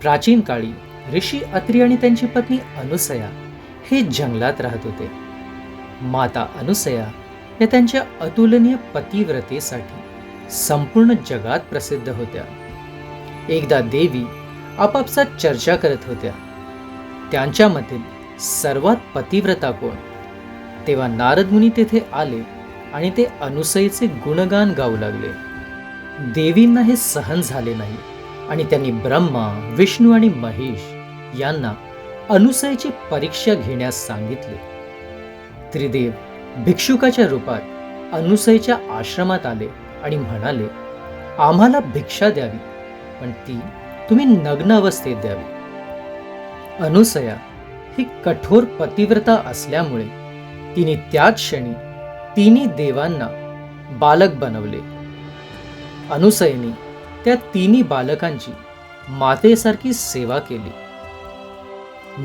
प्राचीन काळी ऋषी अत्री आणि त्यांची पत्नी अनुसया हे जंगलात राहत होते. माता अनुसया या त्यांच्या अतुलनीय पतिव्रतेसाठी संपूर्ण जगात प्रसिद्ध होत्या. एकदा देवी आपापसात चर्चा करत होत्या. त्यांच्यामधील सर्वात पतिव्रता कोण? तेव्हा नारद मुनी तेथे आले आणि ते अनुसयेचे गुणगान गाऊ लागले. देवींना हे सहन झाले नाही. आणि त्यांनी ब्रह्मा विष्णू आणि महेश यांना अनुसयेची परीक्षा घेण्यास सांगितले. त्रिदेव भिक्षुकाच्या रूपात अनुसयच्या आश्रमात आले आणि म्हणाले आम्हाला भिक्षा द्यावी पण ती तुम्ही नग्न अवस्थेत द्यावी. अनुसया ही कठोर पतिव्रता असल्यामुळे तिने त्याच क्षणी तिन्ही देवांना बालक बनवले. अनुसयनी त्या तिन्ही बालकांची मातेसारखी सेवा केली.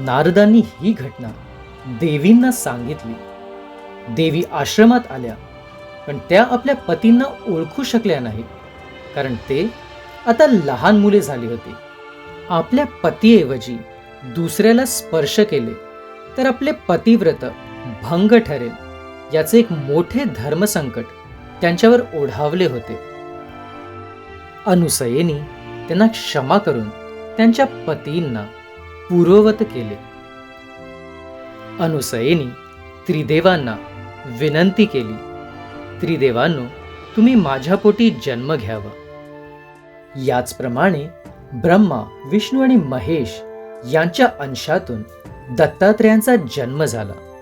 नारदांनी ही घटना देवींना सांगितली. देवी आश्रमात आल्या पण त्या आपल्या पतींना ओळखू शकल्या नाहीत कारण ते आता लहान मुले झाली होती. आपल्या पतीऐवजी दुसऱ्याला स्पर्श केले तर आपले पतिव्रत भंग ठरेल याचे एक मोठे धर्मसंकट त्यांच्यावर ओढावले होते. अनुसयेनी त्यांना क्षमा करून त्यांच्या पतींना पूर्ववत केले. अनुसयेनी त्रिदेवांना विनंती केली त्रिदेवांनो तुम्ही माझ्या पोटी जन्म घ्यावा. याचप्रमाणे ब्रह्मा विष्णू आणि महेश यांच्या अंशातून दत्तात्रेयांचा जन्म झाला.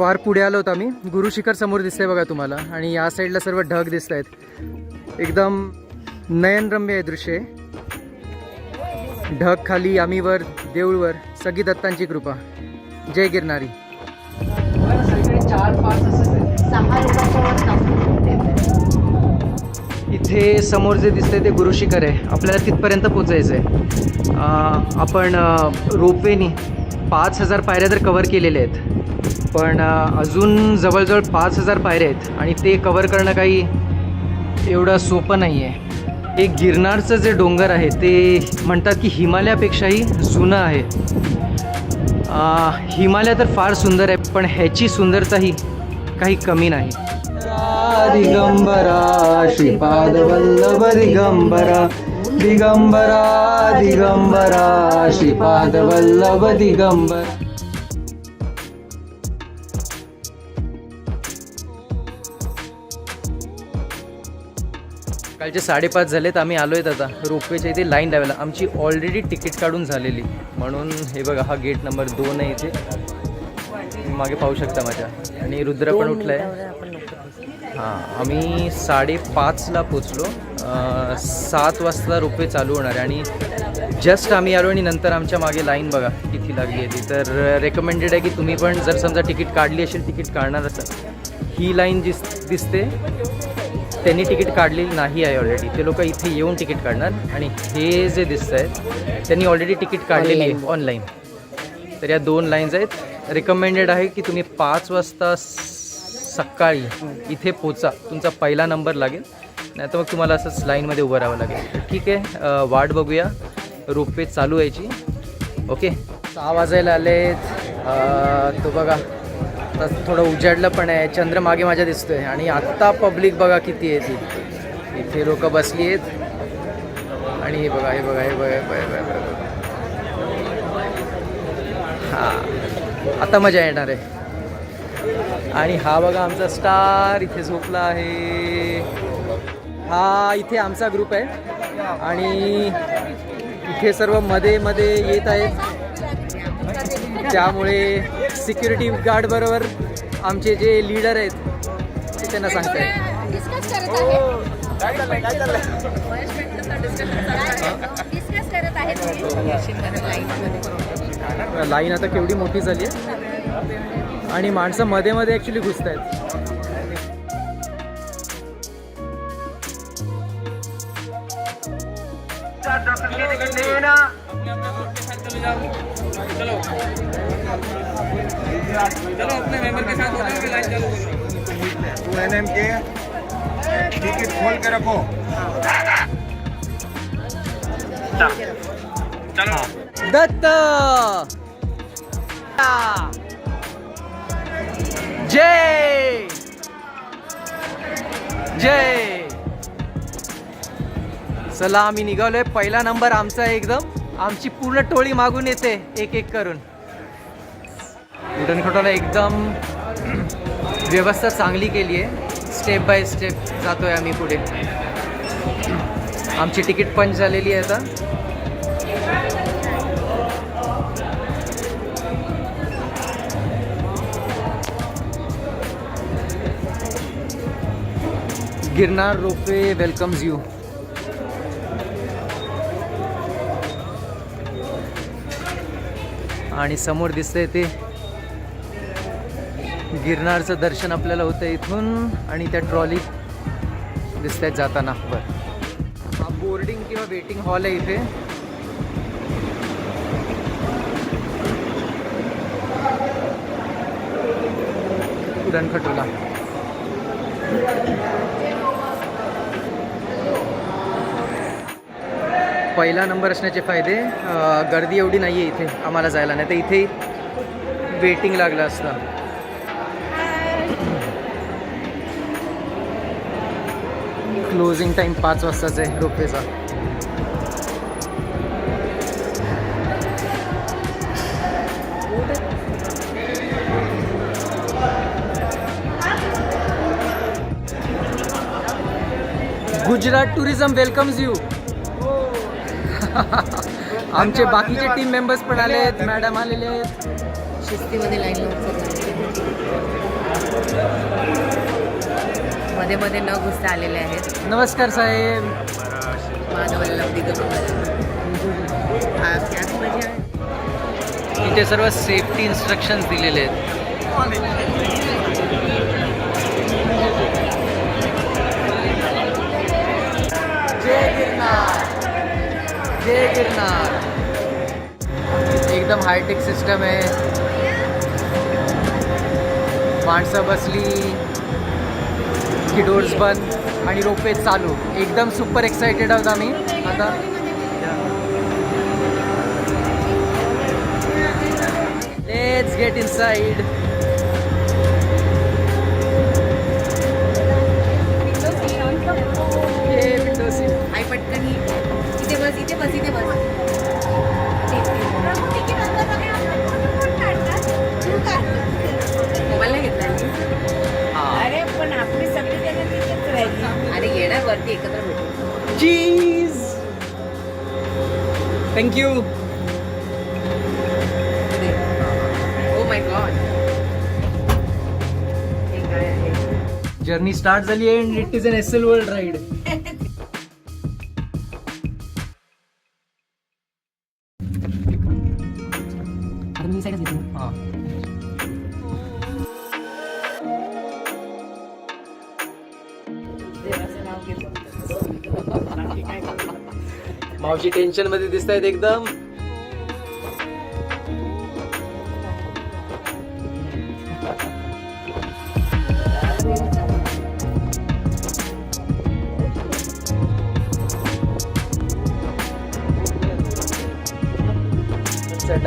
फार पुढे आलो आम्ही. गुरु शिखर समोर दिसतंय बघा तुम्हाला. आणि या साईडला सर्व ढग दिसत आहेत एकदम नयनरम्य आहे दृश्य ढग खाली आम्ही वर देऊळवर. सगळी दत्तांची कृपा. जय गिरणारी इथे समोर जे दिसतंय ते गुरु शिखर आहे. आपल्याला तिथपर्यंत पोचायचं आहे आपण रोपवेनी पाच हजार पायऱ्या तर कवर केलेल्या आहेत पण अजून जवळजवळ पाच हजार पायऱ्या आहेत आणि ते कवर करणं काही एवढं सोपं नाही आहे हे गिरनारचं जे डोंगर आहे ते म्हणतात की हिमालयापेक्षाही जुनं आहे. हिमालय तर फार सुंदर आहे पण ह्याची सुंदरताही काही कमी नाही. दिगंबरा श्रीपाद वल्लभ दिगंबरा दिगंबरा दिगंबरा श्रीपाद वल्लभ दिगंबरा कालचे साडेपाच झालेत आम्ही आलो आहेत आता. रोपवेच्या इथे लाईन लावायला. आमची ऑलरेडी तिकीट काढून झालेली. म्हणून हे बघा हा गेट नंबर दोन आहे इथे. मागे पाहू शकता माझ्या. आणि रुद्र पण उठलाय. हां आम्ही साडेपाचला पोचलो सात वाजता रोपवे चालू होणार आहे. आणि जस्ट आम्ही आलो आणि नंतर आमच्या मागे लाईन बघा किती लागली आहे ती. तर रेकमेंडेड आहे की तुम्ही पण जर समजा तिकीट काढली असेल तिकीट काढणार असाल ही लाईन दिस दिसते. त्यांनी तिकीट काढलेली नाही आहे ऑलरेडी ते लोक इथे येऊन तिकीट काढणार आणि हे जे दिसत आहेत त्यांनी ऑलरेडी तिकीट काढलेली आहे ऑनलाईन तर या दोन लाईन्स आहेत. रिकमेंडेड आहे की तुम्ही पाच वाजता सकाळी इथे पोचा. तुमचा पहिला नंबर लागेल. नाही तर मग तुम्हाला असंच लाईनमध्ये उभं राहावं लागेल. ठीक आहे वाट बघूया. रोपवे चालू व्हायची ओके सहा वाजायला आलेत. अं, तो बघा. आता थोडं उजाडलं पण आहे. चंद्र मागे माझ्या दिसतोय. आणि आत्ता पब्लिक बघा किती आहे ती. इथे लोक बसली आहेत. आणि हे बघा हे बघा हे बघा बघा, बघा, बघा. हा. आता मजा येणार आहे. आणि हा बघा आमचा स्टार इथे झोपला आहे. हा इथे आमचा ग्रुप आहे. आणि इथे सर्वमध्ये मध्ये येत आहेत. त्यामुळे सिक्युरिटी गार्ड बरोबर आमचे जे लीडर आहेत ते त्यांना सांगतायत. डिस्कस करत आहे. डिस्कस करत आहे लाईन आता केवढी मोठी झाली आहे. आणि माणसं मध्ये मध्ये ॲक्च्युली घुसत आहेत टिकट खोल के रखो। दत्त। जय। जय। चला आम्ही निघालोय. पहिला नंबर आमचा एकदम. आमची पूर्ण टोळी मागून येते एक एक करून. उडणखटोला एकदम व्यवस्था चांगली केली आहे. स्टेप बाय स्टेप जातो आहे आम्ही पुढे. आमची तिकीट पंच झालेली आहे आता. गिरनार रोपवे वेलकम्स यू आणि समोर दिसतंय ते गिरनारचं दर्शन आपल्याला होतं इथून आणि त्या ट्रॉली दिसत आहेत जाताना. बरं. हा बोर्डिंग किंवा वेटिंग हॉल आहे इथे. उडणखटोला पहिला नंबर असण्याचे फायदे गर्दी एवढी नाही आहे इथे आम्हाला जायला. नाही तर इथे वेटिंग लागलं असतं. क्लोजिंग टाईम पाच वाजताच आहे रोपवेचा. Gujarat tourism welcomes you. आमचे बाकीचे टीम मेंबर्स पण आले आहेत मॅडम आलेले आहेत. शिस्तीमध्ये लाईन मध्ये मध्ये न घुसता आलेले आहेत. नमस्कार साहेब. इथे सर्व सेफ्टी इन्स्ट्रक्शन्स दिलेले आहेत. जय गिरनार. जय गिरनार. एकदम हायटेक सिस्टम आहे. माणसं बसली. की डोर्स बंद आणि रोपवे चालू. एकदम सुपर एक्साइटेड आहोत आम्ही. आता लेट्स गेट इन साईड आहे जर्नी स्टार्ट झाली आहे and it is an S L world ride देवाचं नाव घेतो बाकी काय करू? मावशी टेन्शनमध्ये दिसत आहेत एकदम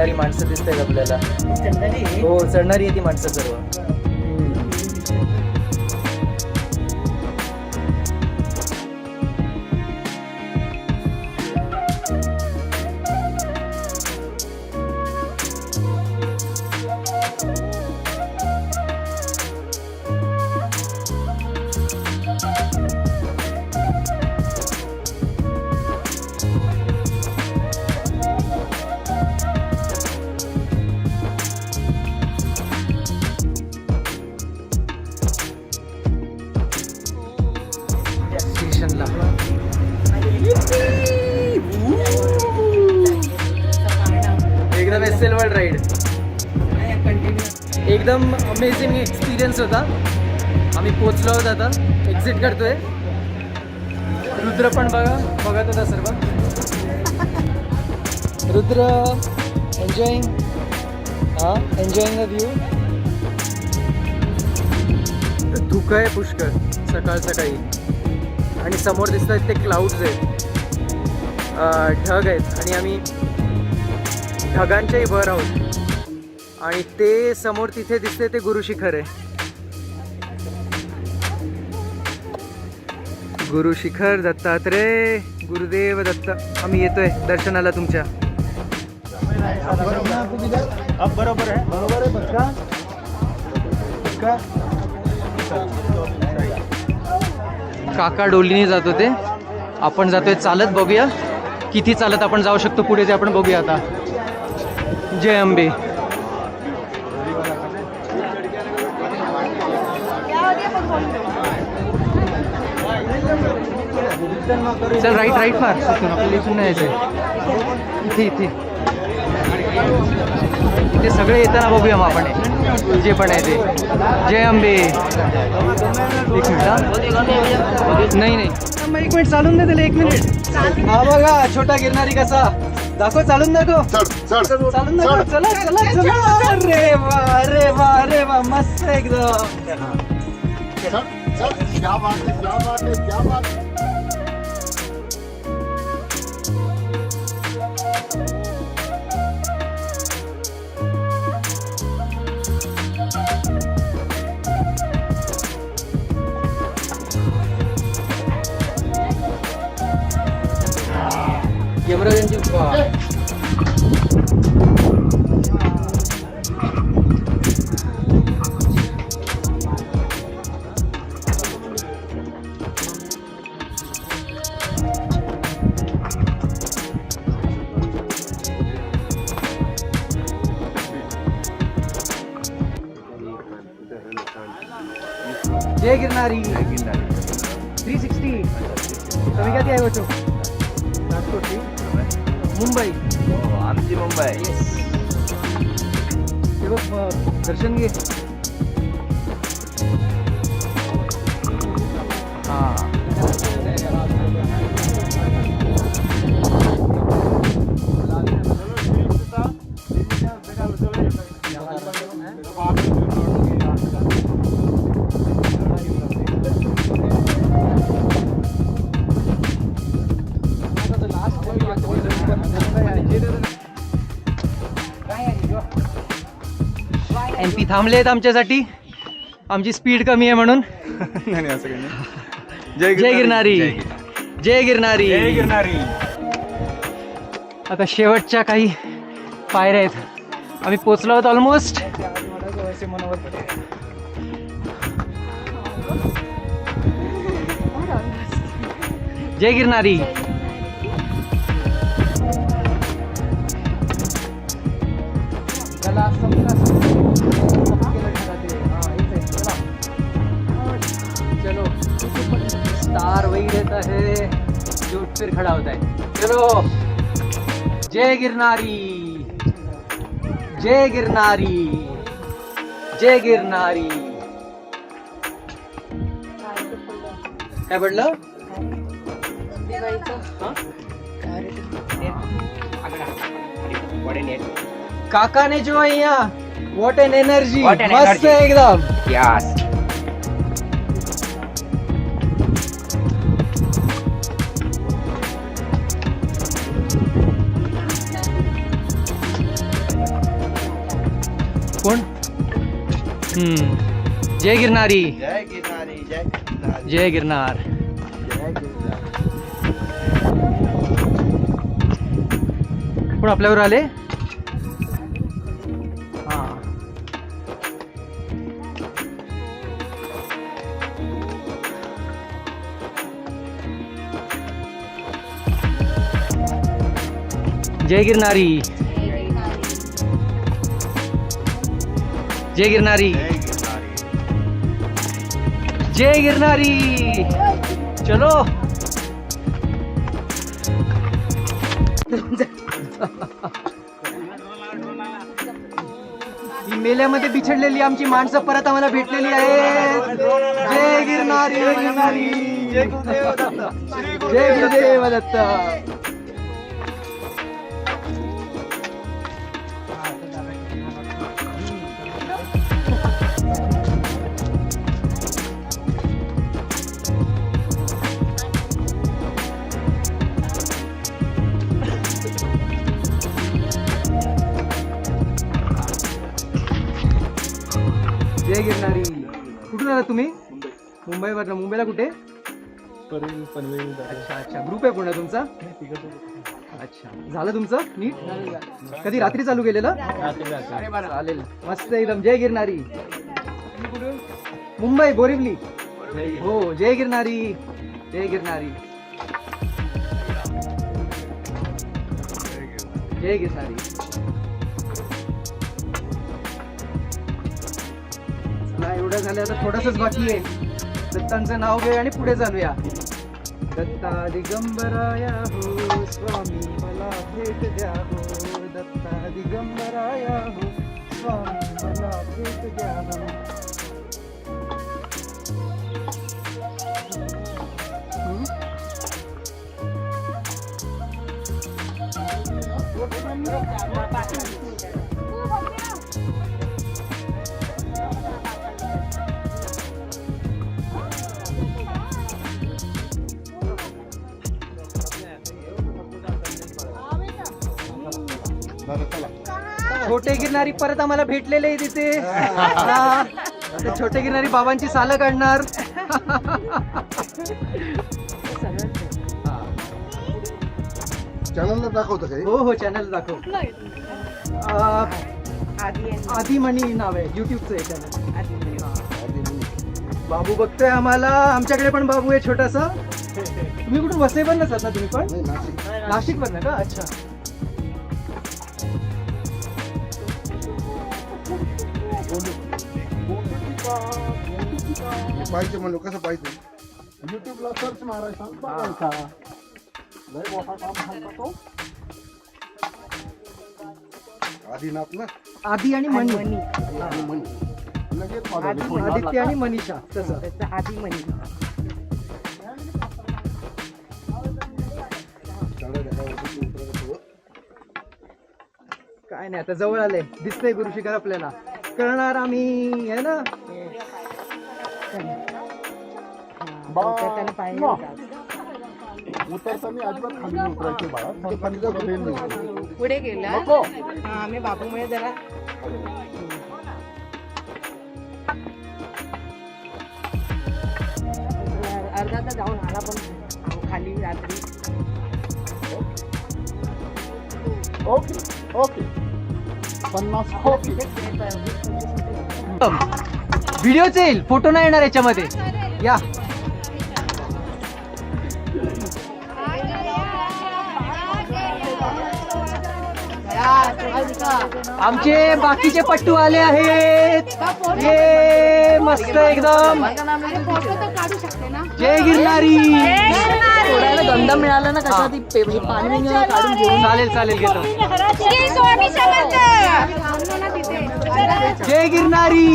चढणारी माणसं दिसत आहेत आपल्याला. हो चढणारी आहे ती माणसं सर्व एकदम अमेझिंग एक्सपिरियन्स होता. आम्ही पोचलो आहोत आता. एक्झिट करतोय रुद्र पण बघा बघत होता सर्व. रुद्र एन्जॉईंग हा एन्जॉईंग द व्ह्यू धुकं आहे पुष्कळ सकाळ सकाळी? आणि समोर दिसत आहेत ते क्लाउड्स आहेत. ढग आहेत. आणि आम्ही ढगांच्याही वर आहोत. आणि ते समोर तिथे दिसते ते गुरुशिखर आहे. गुरुशिखर दत्तात्रय गुरुदेव दत्त आम्ही येतोय दर्शनाला तुमच्या. अब बरोबर आहे. बरोबर आहे काका डोलीने जात होते. आपण जातोय चालत बघूया. किती चालत आपण जाऊ शकतो पुढे ते आपण बघूया आता. जय अंबे. चल राईट राईट मार आपल्याला इथून नाही यायचंय इथे इथे. इथे सगळे येताना बघूया मग आपण जे पण आहे ते. जय अंबे एक मिनिट हा. नाही नाही. एक मिनिट चालून दे त्याला एक मिनिट. हा बघा छोटा गिरणारी कसा. दाखव चालून दाखव. चालून दाखव. चला. चला चला अरे वा अरे वा अरे वा मस्त एकदम. क्या बात है क्या बात है क्या बात है. यमराजांची वा. जय गिरनारी। थ्री सिक्स्टी तुम्ही कधी आहे होतो राजकोटची मुंबई. आमची मुंबई. हे बघ मग दर्शन घे. हा. थांबले आहेत आमच्यासाठी. आमची स्पीड कमी आहे म्हणून. नाही असं काही नाही. जय गिरनारी. जय गिरनारी. जय गिरणारी आता शेवटच्या काही पायऱ्या आहेत. आम्ही पोचलो आहोत ऑलमोस्ट जय गिरनारी. चलो स्टार वही रहता है जो फिर खड़ा होता है। चलो। जय गिरनारी। जय गिरनारी। जय गिरनारी। काय पडलं काका ने जो है यहाँ वॉट एन एनर्जी मस्त है एकदम। यस हम्म. जय गिरनारी. जय गिरनारी. जय गिरनारी जय गिरनार जय कोण आपल्यावर आले? जय गिरनारी. जय गिरनारी। जय गिरनारी। चलो। ही मेल्यामध्ये बिछडलेली आमची माणसं परत आम्हाला भेटलेली आहे जय गिरनारी जय गिरनारी. जय गुरुदेव दत्त. आला तुम्ही? मुंबईवरनं मुंबईला कुठे? अच्छा अच्छा. ग्रुप आहे पूर्ण तुमचा? अच्छा. झालं तुमचं? नीट? कधी रात्री चालू केलेलं? चालेल. मस्त एकदम. जय गिरणारी मुंबई बोरिवली. हो जय गिरणारी जय गिरणारी जय गिरणारी ना एवढं झालं आता थोडंसंच बाकी आहे. दत्तांचं नाव घे आणि पुढे चालूया. दत्ता दिगंबराया हो स्वामी मला भेट द्या हो. दत्ता दिगंबराया हो स्वामी मला भेट द्या हो. हम्म? बरं चला छोटे गिरणारी परत आम्हाला भेटलेले तिथे. आता छोटे गिरणारी बाबांची सालं काढणार. चॅनलला दाखवतं काही? हो हो चॅनल दाखव. अं, आदिमणी नाव आहे युट्यूबचं आहे चॅनल बाबू बघतोय आम्हाला. आमच्याकडे पण बाबू आहे छोटासा. तुम्ही कुठून वसई पण नसतात ना तुम्ही पण? नाशिक. नाशिक पण का? अच्छा. पाहिजे म्हणलो कसं पाहिजे? युट्यूबला सर्च मारायचा. बघायचा. लय मोठा काम सांगता तो आदिनाथ ना. आदी आणि मणी आणि मणी लगेच. आदित्य आणि मनीषा तसं. ढगावरती उतरायचं वर. काय नाही आता जवळ आलंय. दिसतंय गुरु शिखर आपल्याला. करणार आम्ही आहे ना? उतरताना अजिबात खाली उतरायचे बाळा. पुढे गेला. नको. हा आम्ही बाबूमुळे जरा अर्धा तास जाऊन आला पण खाली रात्री. Okay okay. पन्नास ओके. व्हिडिओच येईल. फोटो नाही येणार याच्यामध्ये. या. आमचे बाकीचे पट्टू आले आहेत. ये मस्त एकदम. जय गिरणारी गंध मिळाला ना कशा ती पाणी काढून घेऊन. चालेल चालेल घेतो. जय गिरणारी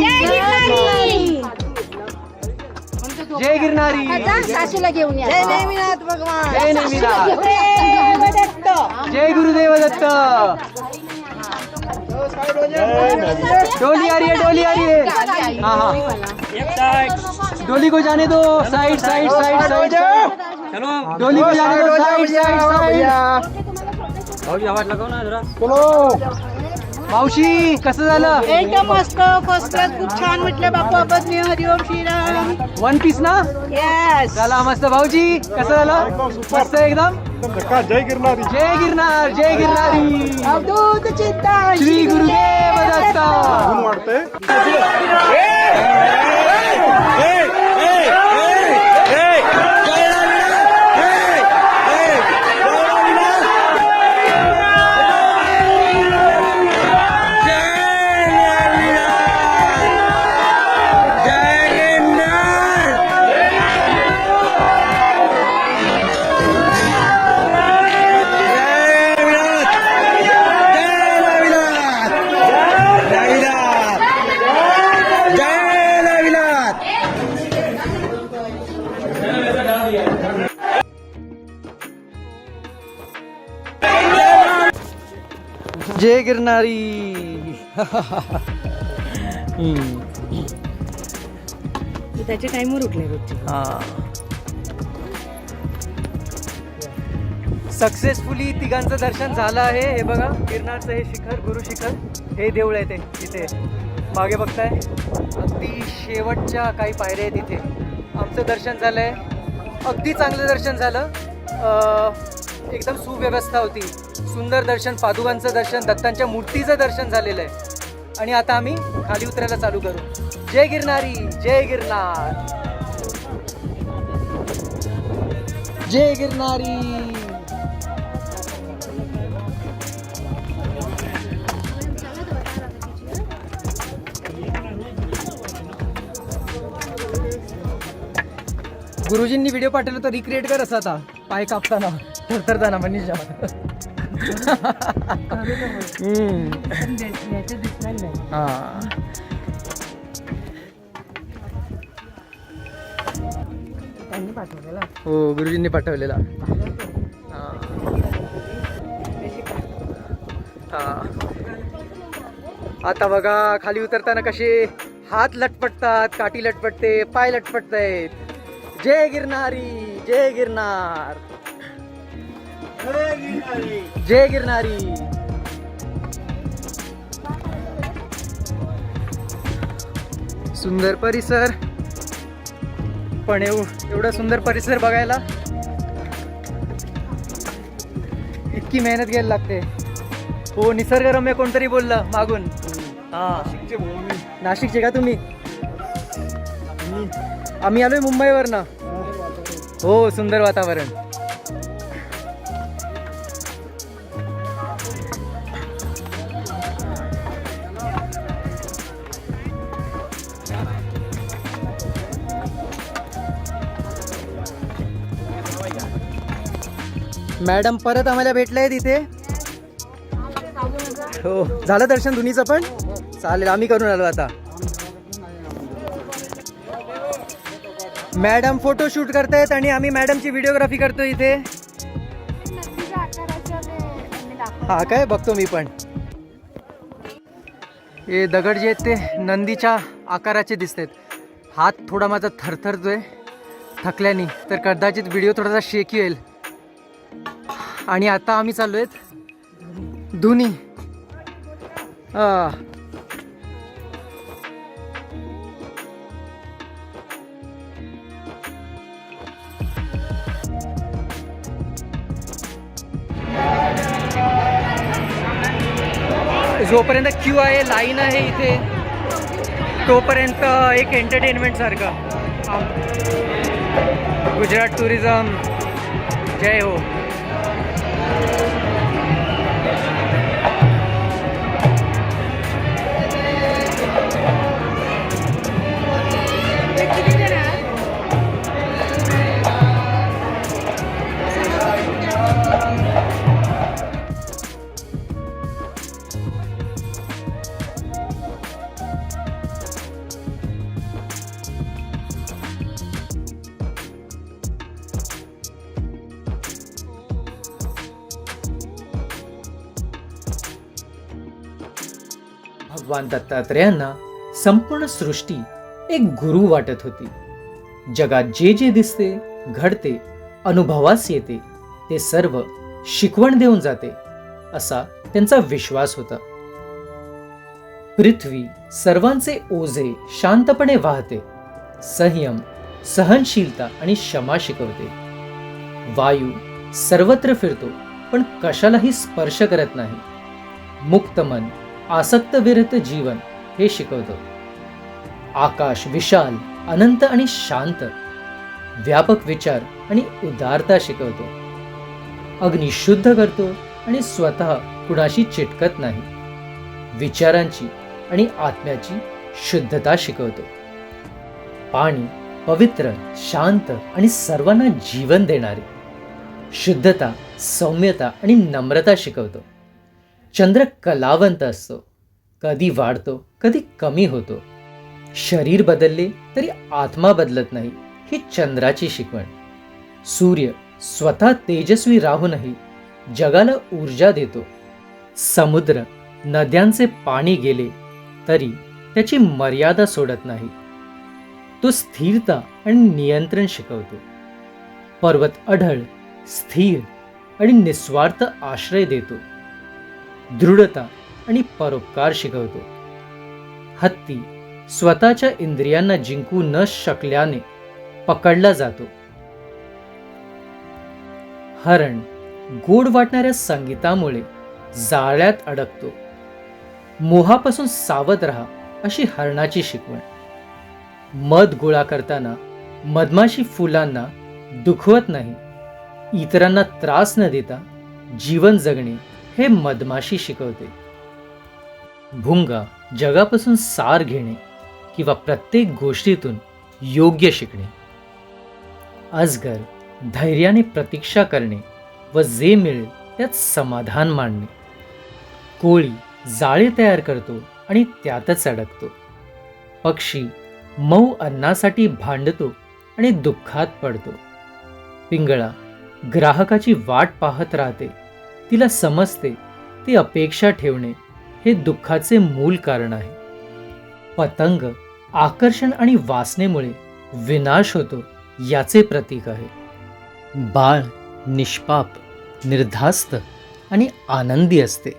जय गिरणारी सासूला घेऊन या. जय नेमीनाथ भगवान. जय नेमिनाथ. जय गुरुदेव दत्त. डोली आ रही है डोली आ रही है। हाँ हाँ। डोली को जाने दो। Side side side side. चलो। डोली को जाने दो। Side side side. मावशी कसं झालं? एकदम मस्त फर्स्ट क्लास खूप छान म्हटलं बापू आपण हरिओम श्रीराम. वन पीस ना? येस चला मस्त. भाऊजी कसं झालं? मस्त एकदम? जय गिरणारी जय गिरनार जय गिरनारी. अवधूत चिंता श्री गुरुदेव दत्त. वाटतंय जय गिरनारी. त्याच्या टाइमवर उठले सक्सेसफुली तिघांचं दर्शन झालं आहे. हे बघा गिरनारचं हे शिखर गुरु शिखर हे देऊळ आहे ते तिथे मागे बघताय. अगदी शेवटच्या काही पायऱ्या आहेत इथे. आमचं दर्शन झालंय. अगदी चांगलं दर्शन झालं. अं, एकदम सुव्यवस्था होती. सुंदर दर्शन पादुकांचं दर्शन दत्तांच्या मूर्तीचं दर्शन झालेलं आहे. आणि आता आम्ही खाली उतरायला चालू करू. जय गिरनारी जय गिरनार. जय गिरनारी. गुरुजींनी व्हिडिओ पाठवला तर रिक्रिएट कर असा आता. पाय कापताना थरथरताना मनीषा. हम्म. हा हो गुरुजींनी पाठवलेला हा. हा. आता बघा खाली उतरताना कसे हात लटपटतात काठी लटपटते पाय लटपटतायत जय गिरनारी जय गिरनार जय गिरनारी. सुंदर परिसर. पण एव- एवढा सुंदर परिसर बघायला इतकी मेहनत घ्यायला लागते. हो निसर्गरम्य कोणतरी बोललं मागून. हा. नाशिकचे का तुम्ही? आम्ही आलोय मुंबईवरनं. हो सुंदर वातावरण. मॅडम परत आम्हाला भेटलंय तिथे. हो झालं दर्शन धुनीचं पण? चालेल आम्ही करून आलो आता. मॅडम फोटो शूट करतायत आणि आम्ही मॅडमची व्हिडिओग्राफी करतो इथे. हा काय बघतो मी पण. हे दगड जे आहेत ते नंदीच्या आकाराचे दिसत आहेत हात थोडा माझा थरथरतोय. थकल्याने तर कदाचित व्हिडिओ थोडासा शेकी येईल आणि आता आम्ही चाललो आहेत धुनी जोपर्यंत क्यू आहे लाईन आहे इथे तोपर्यंत एक एंटरटेनमेंट सारखं. गुजरात टुरिझम जय हो. भगवान दत्तात्रयांना संपूर्ण सृष्टी एक गुरु वाटत होती. जगात जे जे दिसते घडते अनुभवास येते ते सर्व शिकवण देऊन जाते असा त्यांचा विश्वास होता. पृथ्वी सर्वांचे ओझे शांतपणे वाहते संयम सहनशीलता आणि क्षमा शिकवते. वायू सर्वत्र फिरतो पण कशालाही स्पर्श करत नाही. मुक्त मन आसक्तविरहित जीवन हे शिकवतं. आकाश विशाल अनंत आणि शांत. व्यापक विचार आणि उदारता शिकवतो. अग्नी शुद्ध करतो आणि स्वतः कुणाशी चिटकत नाही. विचारांची आणि आत्म्याची शुद्धता शिकवतो. पाणी पवित्र शांत आणि सर्वांना जीवन देणारे. शुद्धता सौम्यता आणि नम्रता शिकवतो. चंद्र कलावंत असतो. कधी वाढतो कधी कमी होतो. शरीर बदलले तरी आत्मा बदलत नाही ही चंद्राची शिकवण. सूर्य स्वतः तेजस्वी राहूनही जगाला ऊर्जा देतो. समुद्र नद्यांचे पाणी गेले तरी त्याची मर्यादा सोडत नाही. तो स्थिरता आणि नियंत्रण शिकवतो. पर्वत अढळ स्थिर आणि निस्वार्थ आश्रय देतो. दृढता आणि परोपकार शिकवतो. हत्ती स्वतःच्या इंद्रियांना जिंकू न शकल्याने पकडला जातो. हरण गोड वाटणाऱ्या संगीतामुळे जाळ्यात अडकतो. मोहापासून सावध राहा अशी हरणाची शिकवण. मध गोळा करताना मधमाशी फुलांना दुखवत नाही. इतरांना त्रास न देता जीवन जगणे हे मधमाशी शिकवते. भुंगा जगापासून सार घेणे किंवा प्रत्येक गोष्टीतून योग्य शिकणे. अजगर धैर्याने प्रतीक्षा करणे व जे मिळेल त्यात समाधान मानणे कोळी जाळे तयार करतो आणि त्यातच अडकतो. पक्षी मऊ अन्नासाठी भांडतो आणि दुःखात पडतो. पिंगळा ग्राहकाची वाट पाहत राहते तिला समजते ती अपेक्षा ठेवणे हे दुःखाचे मूल कारण आहे. पतंग आकर्षण आणि वासनेमुळे विनाश होतो याचे प्रतीक आहे. बाळ निष्पाप निर्धास्त आणि आनंदी असते.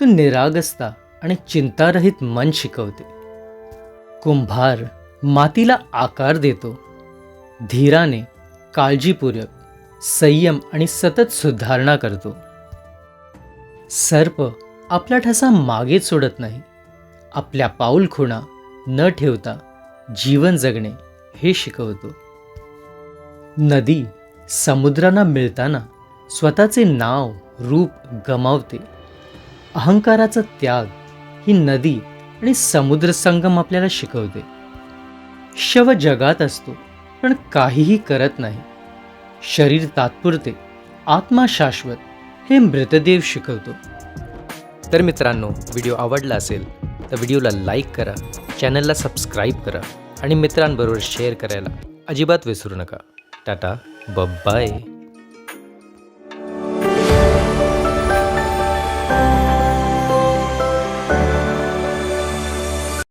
तो निरागसता आणि चिंतारहित मन शिकवते. कुंभार मातीला आकार देतो. धीराने काळजीपूर्वक संयम आणि सतत सुधारणा करतो. सर्प आपला ठसा मागेच सोडत नाही. आपल्या पाऊल खुणा न ठेवता जीवन जगणे हे शिकवतो. नदी समुद्रांना मिळताना स्वतःचे नाव रूप गमावते. अहंकाराचा त्याग ही नदी आणि समुद्र संगम आपल्याला शिकवते. शव जगात असतो पण काहीही करत नाही. शरीर तात्पुरते आत्मा शाश्वत. हे मृतदेव शिकवतो. तर मित्रांनो व्हिडिओ आवडला असेल तर व्हिडिओला लाईक करा चॅनलला सबस्क्राईब करा आणि मित्रांबरोबर शेअर करायला अजिबात विसरू नका. Tata bye